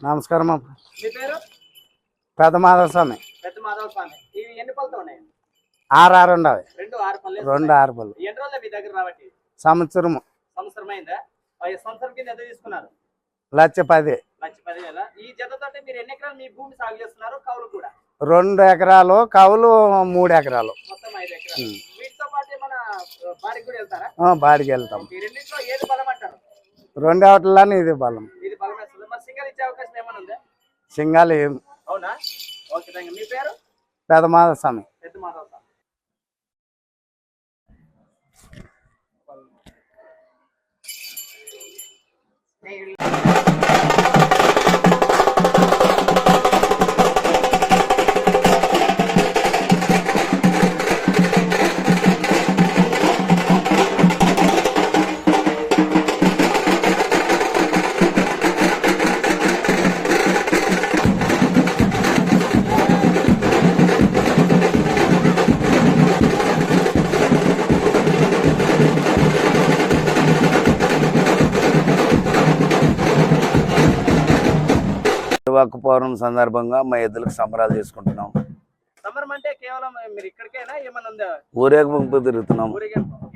నమస్కారం అమ్మ. మీ పేరు? పెద్ద మాధవ స్వామి పెద్ద మాధవ స్వామి ఇవి ఎన్ని పళ్ళతో ఉన్నాయి? ఆరు ఆరు ఉండవి రెండు ఆరు పళ్ళు రెండు ఆరు పళ్ళు. ఎన్ని రోజులు మీ దగ్గర సంవత్సరము. సంవత్సరం అయిందా? కింద ఎంత తీసుకున్నారు? లక్ష పది. లక్ష పదివేల ఈ జతతో మీరు ఎన్ని ఎకరాలు మీ భూమి సాగు చేస్తున్నారు? కౌలు కూడా? రెండు ఎకరాలు కవులు మూడు ఎకరాలు. బాడికి వెళ్తాం. రెండు వాటిలోనే ఇది బలం ఇది బలం వేస్తుంది మరి సింగల్ ఇచ్చే అవకాశం ఏమైనా ఉందా సింగాలు ఏం అవునా? ఓకే థ్యాంక్ మీ పేరు? పెద్ద మాధవ స్వామి పెద్ద మాధవ స్వామి తిరువాకు పౌర్ణం సందర్భంగా మా ఎద్దులకు సంబరాలు చేసుకుంటున్నాం. సమరం అంటే కేవలం మీరు ఇక్కడికైనా? ఏమైనా ఉందా? ఊరేగింపు తిరుగుతున్నాం.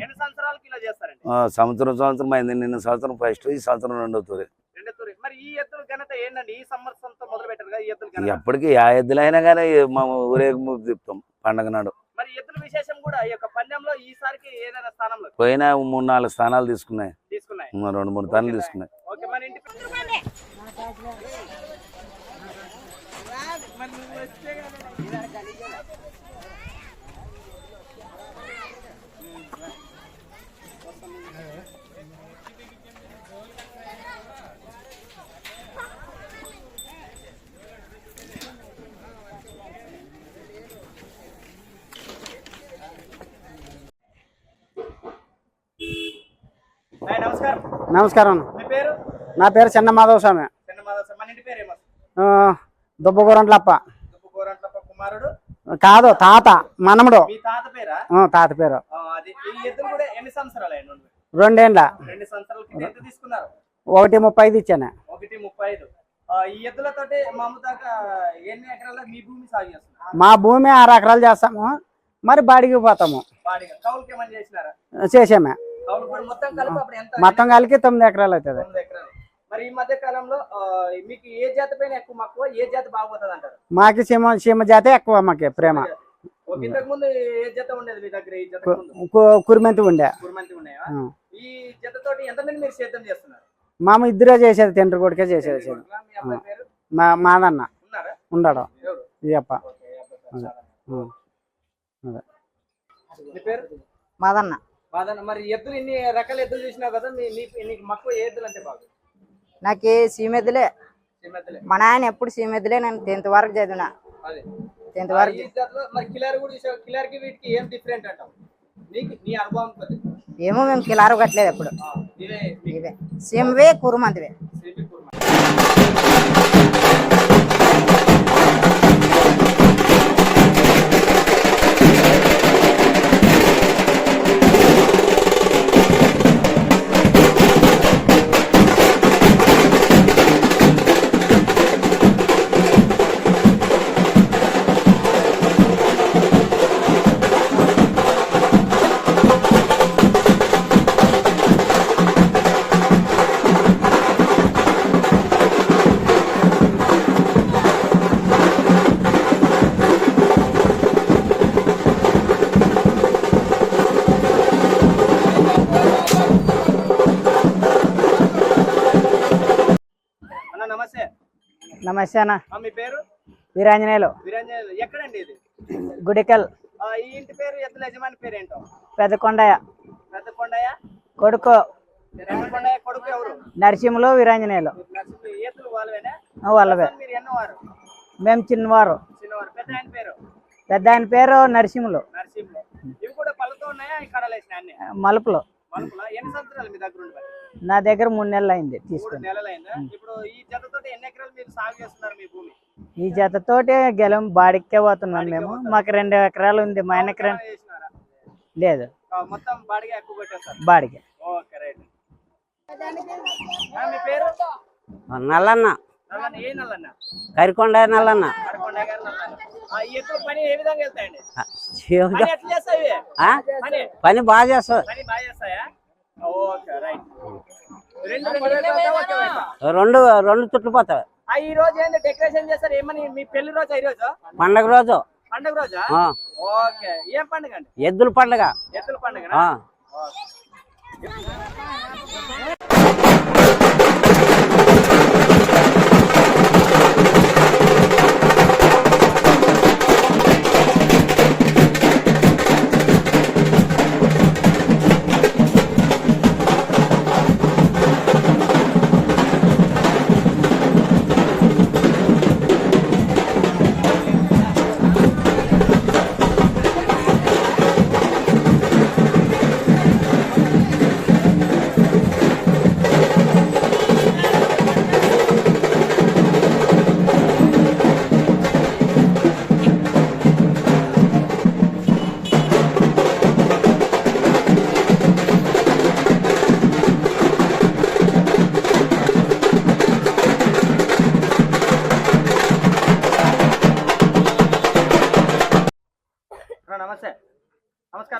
ఎన్ని సంవత్సరాలకి ఇలా చేస్తారండి? ఆ, సంవత్సరం సంవత్సరం అయింది నిన్న సంవత్సరం ఫస్ట్ ఈ సంవత్సరం రెండో తూరి. రెండో తూరి. మరి ఈ ఎత్తుల ఘనత ఏంటండి ఈ సంవత్సరంతో మొదలు పెట్టారు కదా ఈ ఎత్తుల ఘనత. ఎప్పటికీ ఆ ఎద్దులైనా కానీ మా ఊరేగింపు తిప్పుతాం పండగ నాడు. మరి విశేషం కూడా ఈ యొక్క పందెంలో ఈసారికి ఏదైనా స్థానంలో పోయినా మూడు నాలుగు స్థానాలు తీసుకున్నాయి. తీసుకున్నాయి. రెండు మూడు టన్నులు తీసుకున్నాయి. ఓకే మన ఇంటి నమస్కారం. నమస్కారం. నా పేరు చిన్న మాధవ స్వామి దుబ్బగూరంట్లప్ప కుమారుడు? కాదు తాత మనముడు. తాత పేరా? రెండేండ్ల. రెండు సంవత్సరాల కింద ఎంత తీసుకున్నారు? ఒకటి ముప్పై ఐదు ఇచ్చాను. మీ భూమి సాగు చేస్తున్నారు? మా భూమి ఆరు ఎకరాలు చేస్తాము. మరి బాడికి పోతాము. చేసామే. మొత్తం కలిపి తొమ్మిది ఎకరాలు అవుతుంది. మరి ఈ మధ్య కాలంలో మీకు ఏ జాతి పైన ఎక్కువ మక్కువ ఏ జాతి బాగుపోతుంది అంటారు? మాకి సీమ సీమ జాతే ఎక్కువ మాకి ప్రేమ. ఇంతకు ముందు ఏ జత ఉండేది మీ దగ్గర ఈ జత కురిమెంతి ఉండే. ఈ ఎంతమంది మీరు సేద్యం చేస్తున్నారు? మామ ఇద్దరే చేసేది తండ్రి కొడుకే చేసేది. మీ మాదన్న. ఉన్నారా? ఉండడు అప్ప. మాదన్న. బాధన మరి ఎద్దులు ఇన్ని రకాల ఎద్దులు చూసినావు కదా మీ నీ- నీకు మక్కువ ఏ ఎద్దులు అంటే బాగా? నాకు సీమెద్దులే చిన్నెద్దులే మా నాయన ఎప్పుడు సీమెద్దులే నేను టెన్త్ వరకు చదివిన. టెన్త్ వరకు ఏమో మేము కిలారు కట్టలేదు ఎప్పుడు. ఇవే సీమవే కురుమందివే ఆ, మీ పేరు? వీరాంజనేయులు. వీరంజన్ ఎక్కడండి ఇది? గుడికల్. ఆ, ఈ ఇంటి పేరు ఎద్దుల యజమాని పేరు ఏంటో పెద్ద కొండయ్య. పెద్ద కొండయ్య? కొడుకు. రెండు కొండయ్య కొడుకు ఎవరు? నరసింహులు వీరాంజనేయులు. నర్సింహులు వాళ్ళవేనా? వాళ్ళవే. మీరు ఎన్నవారు? మేము చిన్నవారు. చిన్నవారు. పెద్ద ఆయన పేరు? పెద్ద ఆయన పేరు నరసింహులు. నరసింహులు. ఇవి కూడా పళ్ళతో ఉన్నాయా? మలుపులు. మలుపులా? ఎన్ని సంవత్సరాలు మీ దగ్గర? నా దగ్గర మూడు నెలలు అయింది తీసుకుని. నెలలైందా? ఇప్పుడు ఈ జతతో సాగు చేస్తున్నారు మీ భూమి? ఈ జతతోటి గెలం బాడికే పోతున్నాం మేము. మాకు రెండు ఎకరాలు ఉంది. మా ఆయనకి రెండు లేదు. మొత్తం బాడిగా ఎక్కువ కొట్టేస్తారు బాడికి ఓకే రైట్. మీ పేరు? నల్లన్న. నల్లన్న. ఏ నల్లన్న? కరికొండ నల్లన్న. కరకొండ గారు నల్లన్న. ఆ, ఈ ఎద్దుల పని ఏ విధంగా వెళ్తాయండి? బాగా రైట్. రెండు రెండు వైపులా ఈ రోజు ఏంది డెకరేషన్ చేస్తారు? ఏమని మీ పెళ్ళి రోజా ఈ రోజు? పండగ రోజు. పండుగ రోజా? ఓకే. ఏం పండుగ అండి? ఎద్దుల పండగ. ఎద్దుల పండుగ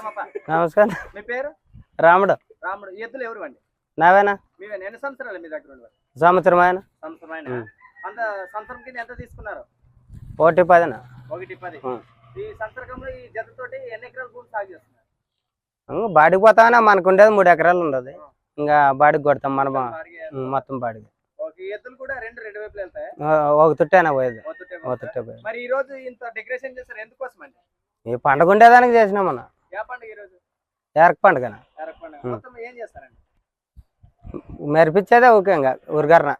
నమస్కారం మీ పేరు? రాముడు. రాముడు. ఎద్దులు ఎవరు అండి? నావేనా? మీవే ఎన్ని సంవత్సరాలు మీ దగ్గర ఉన్నవి? సంవత్సరం ఆయన సంవత్సరమైన? ఉం. అంత సంవత్సరం కింద ఎంత తీసుకున్నారు? ఒకటి పదిన? ఒకటి పది. ఈ సంవత్సరంలో ఈ జతతోటి ఎన్ని ఎకరాల భూమి సాగు చేస్తున్నారు? బాడికి పోతామన్నా మనకు ఉండేది మూడు ఎకరాలు ఉండదు. ఇంకా బాడికి కొడతాం మన. మొత్తం బాడికి ఓకే ఈ ఎద్దులు కూడా రెండు రెండు వైపులు వెళ్తాయి? ఆ, ఒక తుట్టేనా పోయేది? ఒక తుట్టే పోయేది. మరి ఈ రోజు ఇంత డెకరేషన్ చేస్తారు ఎందుకోసం అండి ఈ పండగ ఉండేదానికి చేసినాం మన. ఏ పండుగ ఎరక పండుగ. మొత్తం ఏం చేస్తారండి? మెరిపించేదే ఓకే ఇంకా ఊరిగారన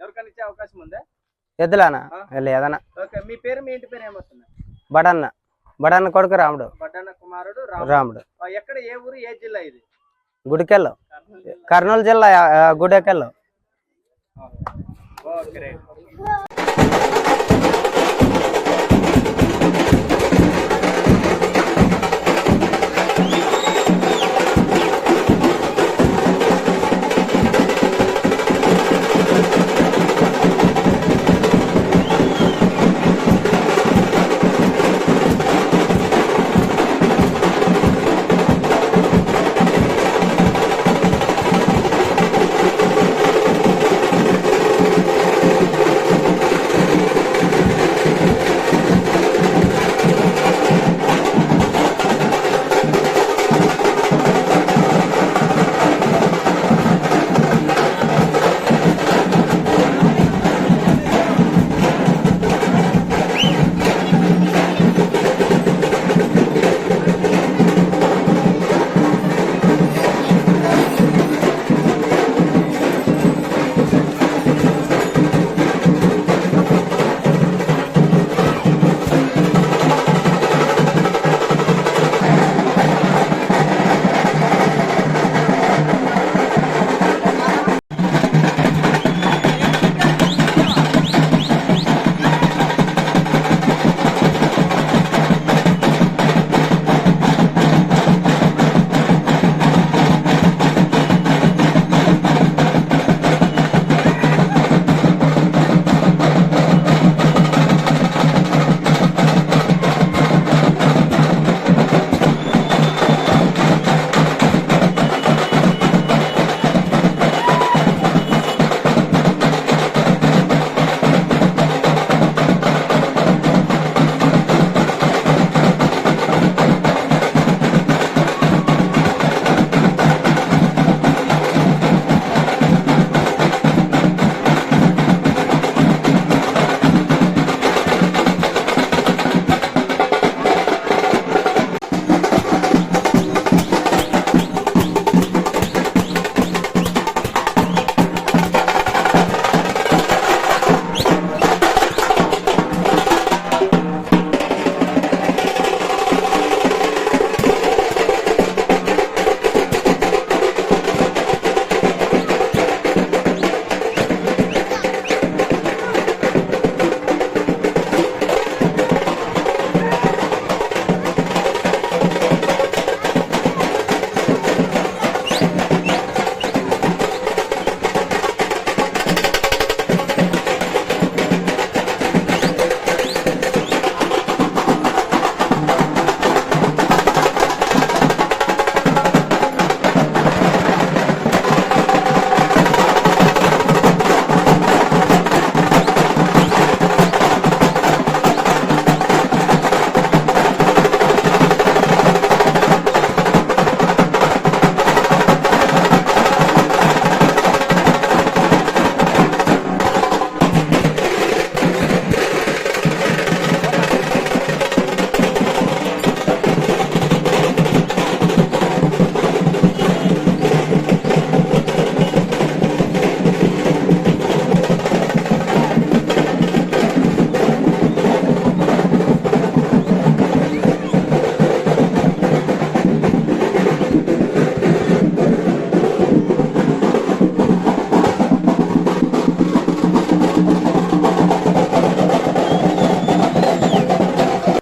ఎవరికైనా ఇచ్చే అవకాశం ఉందా? ఎద్దులానా. లేదనా ఓకే మీ పేరు మీ ఇంటి పేరు ఏమొస్తుంది? బడన్న. బడన్న కొడుకు రాముడు. కుమారుడు రాము రాముడు. ఎక్కడ ఏ ఊరు ఏ జిల్లా ఇది? గుడికెళ్ళు. కర్నూలు జిల్లా. గుడికెళ్ళు. ఓకే.